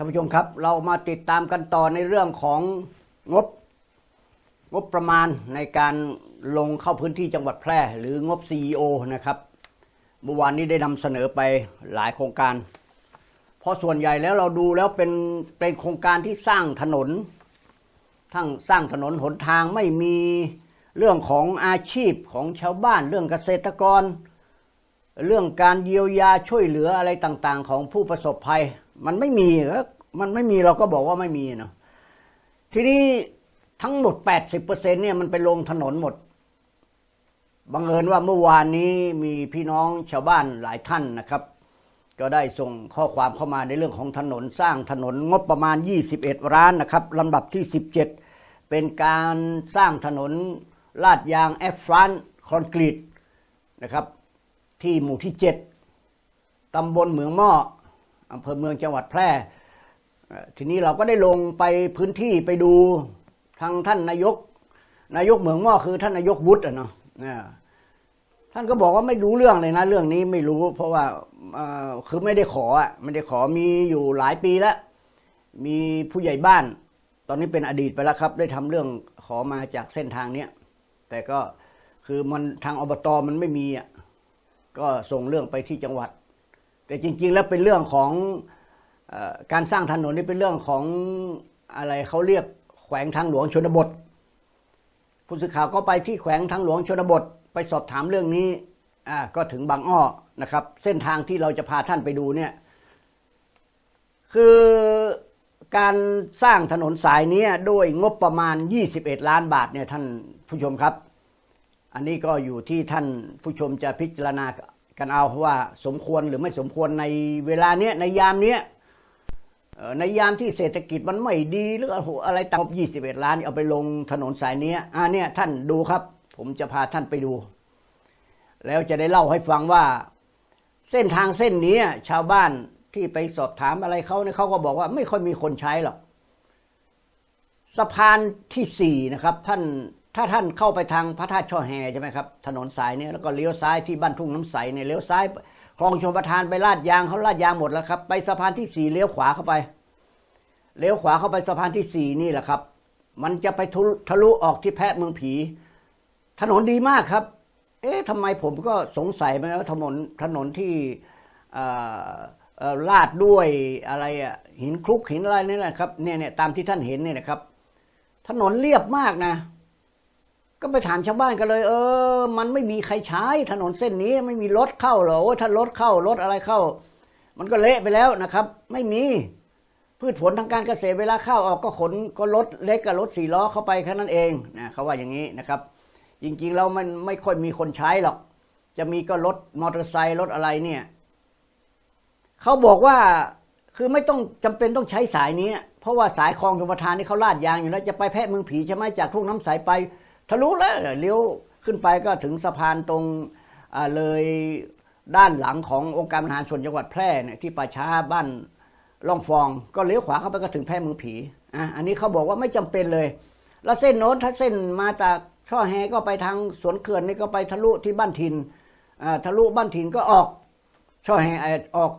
ท่านผู้ชมครับ เรามาติดตามกันต่อในเรื่องของงบงบประมาณในการลงเข้าพื้นที่จังหวัดแพร่ หรืองบ CEO นะครับเมื่อวานนี้ได้นำเสนอไปหลายโครงการ เพราะส่วนใหญ่แล้วเราดูแล้วเป็นเป็นโครงการที่สร้างถนน ทั้งสร้างถนนหนทางไม่มีเรื่องของอาชีพของชาวบ้านเรื่องเกษตรกร เรื่องการเยียวยาช่วยเหลืออะไรต่างๆ ของผู้ประสบภัย มันไม่มีก็มันไม่มีเราก็บอกว่าไม่มีเนาะทีนี้ทั้งหมด80%เนี่ยมันไปลงถนนหมดบังเอิญว่าเมื่อวานนี้มีพี่น้องชาวบ้านหลายท่านนะครับ ก็ได้ส่งข้อความเข้ามาในเรื่องของถนนสร้างถนนงบประมาณ 21ล้านนะครับลำดับที่ 17 เป็นการสร้างถนนลาดยางแอฟรานคอนกรีตนะครับ ที่หมู่ที่ 7ตำบลเหมืองหม้อ อำเภอเมืองจังหวัดแพร่ ทีนี้เราก็ได้ลงไปพื้นที่ไปดูทางท่านนายก นายกเหมืองหม้อคือท่านนายกวุฒิอะเนาะท่านก็บอกว่าไม่รู้เรื่องเลยนะเรื่องนี้ไม่รู้ เพราะว่าคือไม่ได้ขออะไม่ได้ขอมีอยู่หลายปีแล้ว มีผู้ใหญ่บ้าน ตอนนี้เป็นอดีตไปแล้วครับ ได้ทำเรื่องขอมาจากเส้นทางเนี้ยแต่ก็คือมันทางอบตมันไม่มีอะก็ส่งเรื่องไปที่จังหวัด แต่จริง ๆ แล้วเป็นเรื่องของอการสร้างถนนนี่เป็นเรื่องของอะไรเขาเรียกแขวงทางหลวงชนบทผู้สื่อข่าวก็ไปที่แขวงทางหลวงชนบท ไปสอบถามเรื่องนี้อ่าก็ถึงบางอ้อนะครับ เส้นทางที่เราจะพาท่านไปดูเนี่ยคือการสร้างถนนสายนี้ด้วยงบประมาณ 21 ล้านบาทเนี่ยท่านผู้ชมครับ อันนี้ก็อยู่ที่ท่านผู้ชมจะพิจารณา กันเอาว่าสมควรหรือไม่สมควรในเวลาเนี้ยในยามเนี้ยในยามที่เศรษฐกิจมันไม่ดีหรืออะไรต่าง21ล้านเอาไปลงถนนสายเนี้ยอ่าเนี่ยท่านดูครับ ผมจะพาท่านไปดู แล้วจะได้เล่าให้ฟังว่า เส้นทางเส้นนี้ชาวบ้านที่ไปสอบถามอะไรเขาเนี่ยเขาก็บอกว่าไม่ค่อยมีคนใช้หรอกสะพานที่สี่นะครับ ท่าน ถ้าท่านเข้าไปทางพระธาตุช่อแฮใช่ไหมครับถนนสายนี้แล้วก็เลี้ยวซ้ายที่บ้านทุ่งน้ำใสเนี่ยเลี้ยวซ้ายคลองชมประทานไปลาดยางเขาลาดยางหมดแล้วครับ ไปสะพานที่สี่เลี้ยวขวาเข้าไปเลี้ยวขวาเข้าไปสะพานที่สี่นี่แหละครับ มันจะไปทะลุออกที่แพะเมืองผี ถนนดีมากครับ เอ๊ะทำไมผมก็สงสัยไหมว่าถนนถนนที่ลาดด้วยอะไรอะหินคลุกหินอะไรนี่แหละครับเนี่ยเนี่ยตามที่ท่านเห็นเนี่ยนะครับ ถนนเรียบมากนะ ก็ไปถามชาวบ้านกันเลย เออ มันไม่มีใครใช้ถนนเส้นนี้ไม่มีรถเข้าหรอโอ้ถ้ารถเข้ารถอะไรเข้า มันก็เละไปแล้วนะครับ ไม่มีพืชผลทางการเกษตรเวลาเข้าออกก็ขนก็รถเล็กกับรถสี่ล้อเข้าไปแค่นั้นเองนะเขาว่าอย่างนี้นะครับ จริงๆแล้วมันไม่ค่อยมีคนใช้หรอก จะมีก็รถมอเตอร์ไซค์รถอะไรเนี่ยเขาบอกว่าคือไม่ต้องจำเป็นต้องใช้สายนี้ เพราะว่าสายคลองชมประทานนี่เขาลาดยางอยู่แล้วจะไปแพะเมืองผีใช่ไหมจากทุ่งน้ำใสไป ทะลุแล้วเลี้ยวขึ้นไปก็ถึงสะพานตรงเลยด้านหลังขององค์การบริหารส่วนจังหวัดแพร่เนี่ยที่ป่าช้าบ้านล่องฟอง ก็เลี้ยวขวาเข้าไปก็ถึงแพร่เมืองผีอะอันนี้เขาบอกว่าไม่จำเป็นเลย แล้วเส้นโน้นถ้าเส้นมาจากช่อแฮก็ไปทางสวนเขื่อนนี่ก็ไปทะลุที่บ้านทินอ่าทะลุบ้านทินก็ออกช่อแฮออก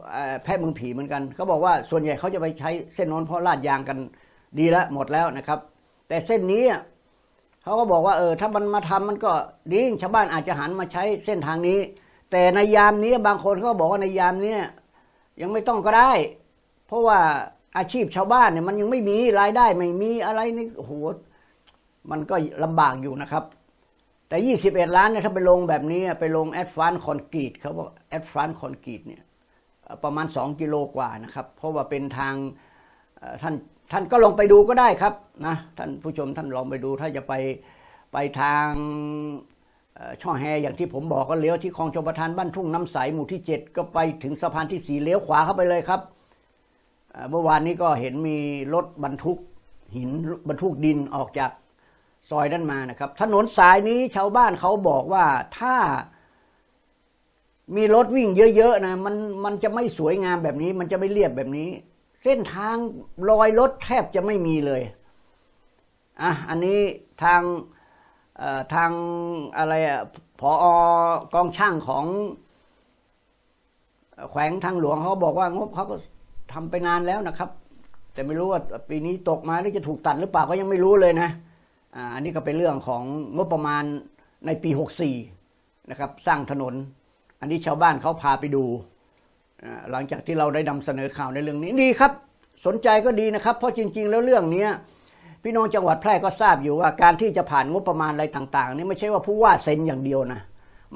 แพร่เมืองผีเหมือนกันเขาบอกว่าส่วนใหญ่เขาจะไปใช้เส้นโน้นเพราะลาดยางกันดีแล้วหมดแล้วนะครับ แต่เส้นนี้ เขาก็บอกว่าเออถ้ามันมาทำมันก็ดีชาวบ้านอาจจะหันมาใช้เส้นทางนี้ แต่ในยามนี้บางคนเขาก็บอกว่าในยามนี้ยังไม่ต้องก็ได้ เพราะว่าอาชีพชาวบ้านเนี่ยมันยังไม่มีรายได้ไม่มีอะไรนี่โหมันก็ลำบากอยู่นะครับ แต่ 21 ล้านเนี่ยถ้าไปลงแบบนี้ไปลงแอดฟานคอนกรีตเขาบอกแอดฟานคอนกรีตเนี่ยประมาณ 2 กิโลกว่านะครับ เพราะว่าเป็นทางท่าน ท่านก็ลงไปดูก็ได้ครับนะท่านผู้ชมท่านลองไปดู ถ้าจะไปไปทางเอ่อช่อแฮอย่างที่ผมบอกก็เลี้ยวที่คลองชมประทานบ้านทุ่งน้ำใสหมู่ที่ 7 ก็ไปถึงสะพานที่สีเลี้ยวขวาเข้าไปเลยครับเอ่อเมื่อวานนี้ก็เห็นมีรถบรรทุกหินบรรทุกดินออกจากซอยนั้นมานะครับ ถนนสายนี้ชาวบ้านเขาบอกว่าถ้ามีรถวิ่งเยอะๆนะมันมันจะไม่สวยงามแบบนี้ มันจะไม่เรียบแบบนี้ เส้นทางรอยรถแทบจะไม่มีเลยอะอันนี้ทางทางอะไรอะผอกองช่างของแขวงทางหลวงเขาบอกว่างบเขาก็ทำไปนานแล้วนะครับ แต่ไม่รู้ว่าปีนี้ตกมาหรือจะถูกตัดหรือเปล่าก็ยังไม่รู้เลยนะอ่าอันนี้ก็เป็นเรื่องของงบประมาณในปี 64 นะครับ สร้างถนน อันนี้ชาวบ้านเขาพาไปดู หลังจากที่เราได้นำเสนอข่าวในเรื่องนี้ดีครับ สนใจก็ดีนะครับ เพราะจริง ๆ แล้วเรื่องนี้พี่น้องจังหวัดแพร่ก็ทราบอยู่ว่าการที่จะผ่านงบประมาณอะไรต่าง ๆ นี่ไม่ใช่ว่าผู้ว่าเซ็นอย่างเดียวนะ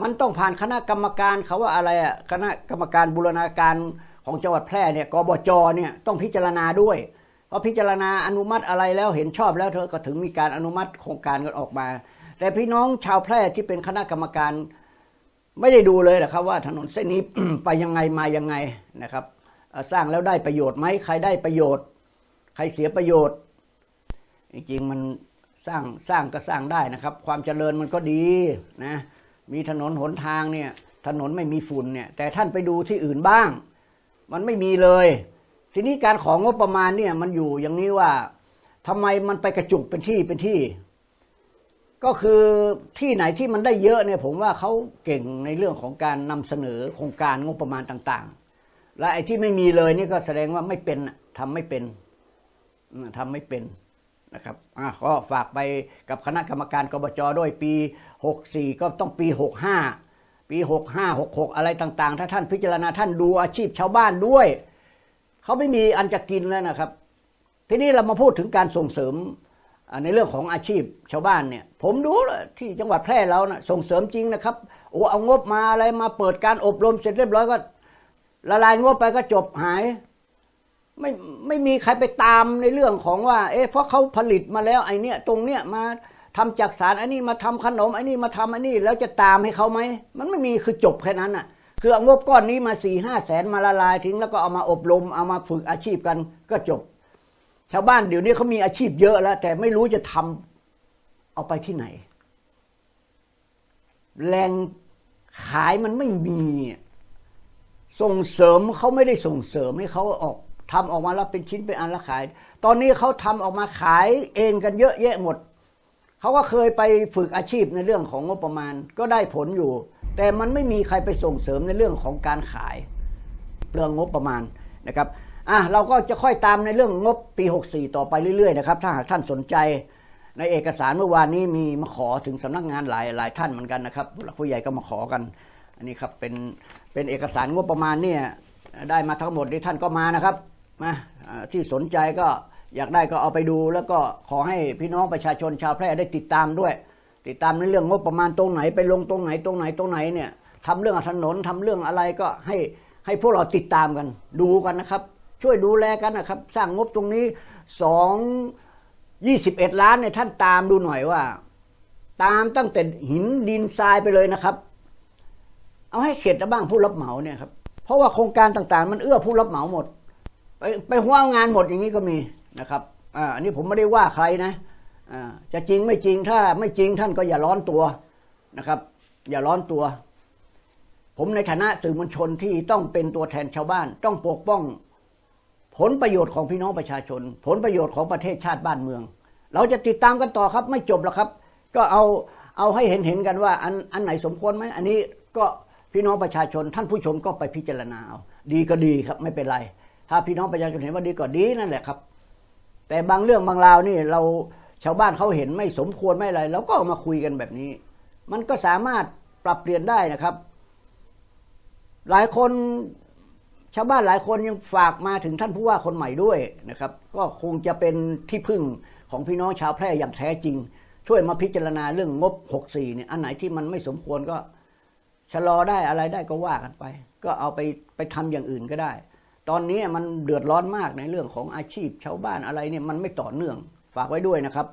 มันต้องผ่านคณะกรรมการเขาว่าอะไรอะคณะกรรมการบูรณาการของจังหวัดแพร่เนี่ยกบจเนี่ยต้องพิจารณาด้วยพอพิจารณาอนุมัติอะไรแล้วเห็นชอบแล้วเธอก็ถึงมีการอนุมัติโครงการกันออกมา แต่พี่น้องชาวแพร่ที่เป็นคณะกรรมการ ไม่ได้ดูเลยแหละครับว่าถนนเส้นนี้ ไปยังไงมายังไงนะครับ สร้างแล้วได้ประโยชน์ไหมใครได้ประโยชน์ ใครเสียประโยชน์ จริงๆมันสร้างสร้างก็สร้างได้นะครับ ความเจริญมันก็ดีนะมีถนนหนทางเนี่ยถนนไม่มีฝุ่นเนี่ยแต่ท่านไปดูที่อื่นบ้าง มันไม่มีเลย ทีนี้การของงบประมาณเนี่ยมันอยู่อย่างนี้ว่าทำไมมันไปกระจุกเป็นที่เป็นที่ ก็คือที่ไหนที่มันได้เยอะเนี่ยผมว่าเขาเก่งในเรื่องของการนำเสนอโครงการงบประมาณต่างๆ และไอ้ที่ไม่มีเลยนี่ก็แสดงว่าไม่เป็นน่ะทำไม่เป็นอืมทำไม่เป็นนะครับอะก็ฝากไปกับคณะกรรมการกบจด้วยปี 64 ก็ต้องปี 65 ปี 65 66 อะไรต่างๆ ถ้าท่านพิจารณาท่านดูอาชีพชาวบ้านด้วย เขาไม่มีอันจะกินแล้วนะครับ ทีนี้เรามาพูดถึงการส่งเสริม ในเรื่องของอาชีพชาวบ้านเนี่ย ผมดูแล้วที่จังหวัดแพร่เรานะส่งเสริมจริงนะครับโอ้เอางบมาอะไรมาเปิดการอบรมเสร็จเรียบร้อยก็ละลายงบไปก็จบหาย ไม่ไม่มีใครไปตามในเรื่องของว่า เอ๊ะเพราะเขาผลิตมาแล้วไอเนี่ยตรงเนี้ยมาทำจากสารไอ้นี่มาทำขนมไอ้นี่มาทำไอ้นี่แล้วจะตามให้เขาไหมมันไม่มีคือจบแค่นั้นอะ คือเอางบก้อนนี้มาสี่ห้าแสนมาละลายทิ้งแล้วก็เอามาอบรมเอามาฝึกอาชีพกันก็จบาวบ้านเดี๋ยวนี้เขามีอาชีพเยอะแล้ว แต่ไม่รู้จะทำเอาไปที่ไหน แรงขายมันไม่มีส่งเสริมเขาไม่ได้ส่งเสริมให้เขาออกทำออกมาแล้วเป็นชิ้นเป็นอันและขาย ตอนนี้เขาทำออกมาขายเองกันเยอะแยะหมด เขาก็เคยไปฝึกอาชีพในเรื่องของงบประมาณก็ได้ผลอยู่ แต่มันไม่มีใครไปส่งเสริมในเรื่องของการขายเรื่องงบประมาณนะครับ อะเราก็จะค่อยตามในเรื่องงบปี 64 ต่อไปเรื่อยๆนะครับถ้าหากท่านสนใจในเอกสารเมื่อวานนี้มีมาขอถึงสำนักงานหลายหลายท่านเหมือนกันนะครับผู้หลักผู้ใหญ่ก็มาขอกัน อันนี้ครับเป็นเป็นเอกสารงบประมาณเนี่ยได้มาทั้งหมดที่ท่านก็มานะครับมาอ่าที่สนใจก็อยากได้ก็เอาไปดู แล้วก็ขอให้พี่น้องประชาชนชาวแพร่ได้ติดตามด้วย ติดตามในเรื่องงบประมาณตรงไหนไปลงตรงไหนตรงไหนตรงไหนเนี่ยทำเรื่องถนนทำเรื่องอะไรก็ให้ให้พวกเราติดตามกันดูกันนะครับ ช่วยดูแลกันนะครับ สร้างงบตรงนี้สองยี่สิบเอ็ดล้านเนี่ยท่านตามดูหน่อยว่า ตามตั้งแต่หินดินทรายไปเลยนะครับ เอาให้เข็ดนะบ้างผู้รับเหมาเนี่ยครับเพราะว่าโครงการต่างๆ มันเอื้อผู้รับเหมาหมด ไปไปหัวงานหมดอย่างนี้ก็มีนะครับอ่าอันนี้ผมไม่ได้ว่าใครนะอ่าจะจริงไม่จริงถ้าไม่จริงท่านก็อย่าร้อนตัวนะครับ อย่าร้อนตัว ผมในฐานะสื่อมวลชนที่ต้องเป็นตัวแทนชาวบ้าน ต้องปกป้อง ผลประโยชน์ของพี่น้องประชาชน ผลประโยชน์ของประเทศชาติบ้านเมือง เราจะติดตามกันต่อครับไม่จบหรอกครับ ก็เอาเอาให้เห็นเห็นกันว่าอันอันไหนสมควรไหมอันนี้ก็พี่น้องประชาชน ท่านผู้ชมก็ไปพิจารณาเอาดีก็ดีครับไม่เป็นไร ถ้าพี่น้องประชาชนเห็นว่าดีก็ดีนั่นแหละครับ แต่บางเรื่องบางราวนี่เราชาวบ้านเขาเห็นไม่สมควรไม่อะไรเราก็ามาคุยกันแบบนี้ มันก็สามารถปรับเปลี่ยนได้นะครับ หลายคน ชาวบ้านหลายคนยังฝากมาถึงท่านผู้ว่าคนใหม่ด้วยนะครับ ก็คงจะเป็นที่พึ่งของพี่น้องชาวแพร่อย่างแท้จริง ช่วยมาพิจารณาเรื่องงบ 64เนี่ยอันไหนที่มันไม่สมควรก็ชะลอได้อะไรได้ก็ว่ากันไป ก็เอาไปไปทำอย่างอื่นก็ได้ ตอนนี้มันเดือดร้อนมากในเรื่องของอาชีพชาวบ้านอะไรเนี่ยมันไม่ต่อเนื่องฝากไว้ด้วยนะครับ